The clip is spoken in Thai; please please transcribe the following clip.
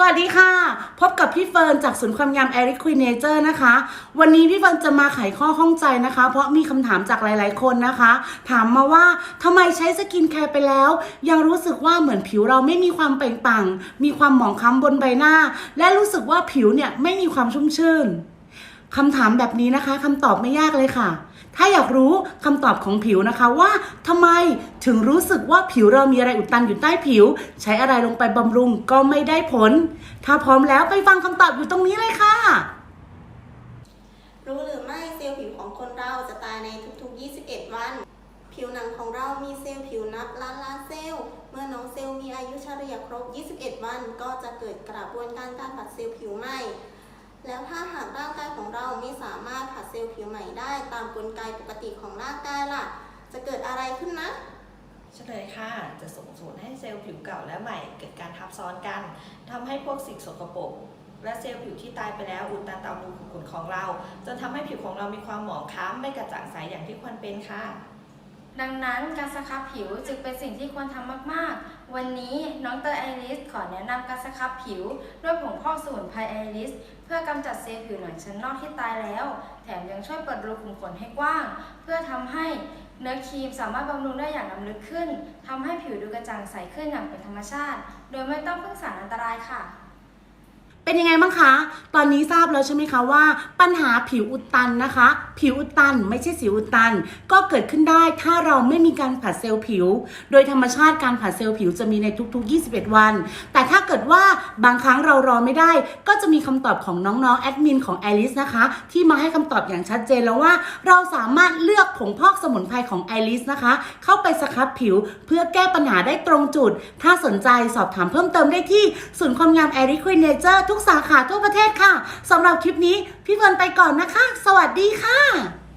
สวัสดีค่ะ พบกับพี่เฟิร์นจากศูนย์ความงามแอริควีเนเจอร์นะคะ วันนี้พี่เฟิร์นจะมาไขข้อข้องใจนะคะ เพราะมีคำถามจากหลาย ๆ คนนะคะ ถามมาว่าทำไมใช้สกินแคร์ไปแล้ว ยังรู้สึกว่าเหมือนผิวเราไม่มีความเปล่งปลั่ง มีความหมองคล้ำบนใบหน้า และรู้สึกว่าผิวเนี่ยไม่มีความชุ่มชื่น คำถามแบบนี้นะคะคำตอบไม่ยากเลยค่ะ ถ้าอยากรู้คำตอบของผิวนะคะว่าทำไมถึงรู้สึกว่าผิวเรามีอะไรอุดตันอยู่ใต้ผิว ใช้อะไรลงไปบำรุงก็ไม่ได้ผล ถ้าพร้อมแล้วไปฟังคำตอบอยู่ตรงนี้เลยค่ะ รู้หรือไม่เซลล์ผิวของคนเราจะตายในทุกๆ 21 วัน ผิวหนังของเรามีเซลล์ผิวนับล้านล้านเซลล์ เมื่อน้องเซลล์มีอายุเฉลี่ยครบ 21 วัน ก็จะเกิดกระบวนการการผัดเซลล์ผิวใหม่ ลัดเซลล์ผิวใหม่ได้ตามกลไกปกติของร่างกายล่ะ จะเกิดอะไรขึ้นนะเฉลยค่ะ จะส่งผลให้เซลล์ผิวเก่าและใหม่เกิดการทับซ้อนกันทำให้พวกสิ่งสกปรกและเซลล์ผิวที่ตายไปแล้วอุดตันตามรูขุมขนของเรา จนทำให้ผิวของเรามีความหมองคล้ำไม่กระจ่างใสอย่างที่ควรเป็นค่ะ ดังนั้นการสครับผิวจึงเป็นสิ่งที่ควรทำมากๆ วันนี้น้องเตยไอริสขอแนะนำการสครับผิว ด้วยผงพอกสมุนไพรไอริส เพื่อกำจัดเซลล์ผิวหนังชั้นนอกที่ตายแล้ว แถมยังช่วยเปิดรูขุมขนให้กว้าง เพื่อทำให้เนื้อครีมสามารถบำรุงได้อย่างล้ำลึกขึ้นทำให้ผิวดูกระจ่างใสขึ้นอย่างเป็นธรรมชาติ โดยไม่ต้องพึ่งสารอันตรายค่ะ เป็นยังไงบ้างคะ ตอนนี้ทราบแล้วใช่ไหมคะว่า ปัญหาผิวอุดตันนะคะ ผิวอุดตันไม่ใช่สิวอุดตัน ก็เกิดขึ้นได้ถ้าเราไม่มีการผัดเซลล์ผิว โดยธรรมชาติการผัดเซลล์ผิวจะมีในทุกๆ 21 วัน แต่ถ้าเกิดว่าบางครั้งเรารอไม่ได้ ก็จะมีคำตอบของน้องๆแอดมินของแอลิสนะคะ ที่มาให้คำตอบอย่างชัดเจนแล้วว่า เราสามารถเลือกผงพอกสมุนไพรของแอลิสนะคะ เข้าไปสครับผิวเพื่อแก้ปัญหาได้ตรงจุด ถ้าสนใจสอบถามเพิ่มเติมได้ที่ศูนย์ความงามแอริสควินเนเจอร์ทุกทุกสาขาทั่วประเทศค่ะสำหรับคลิปนี้พี่เฟิร์นไปก่อนนะคะ สวัสดีค่ะ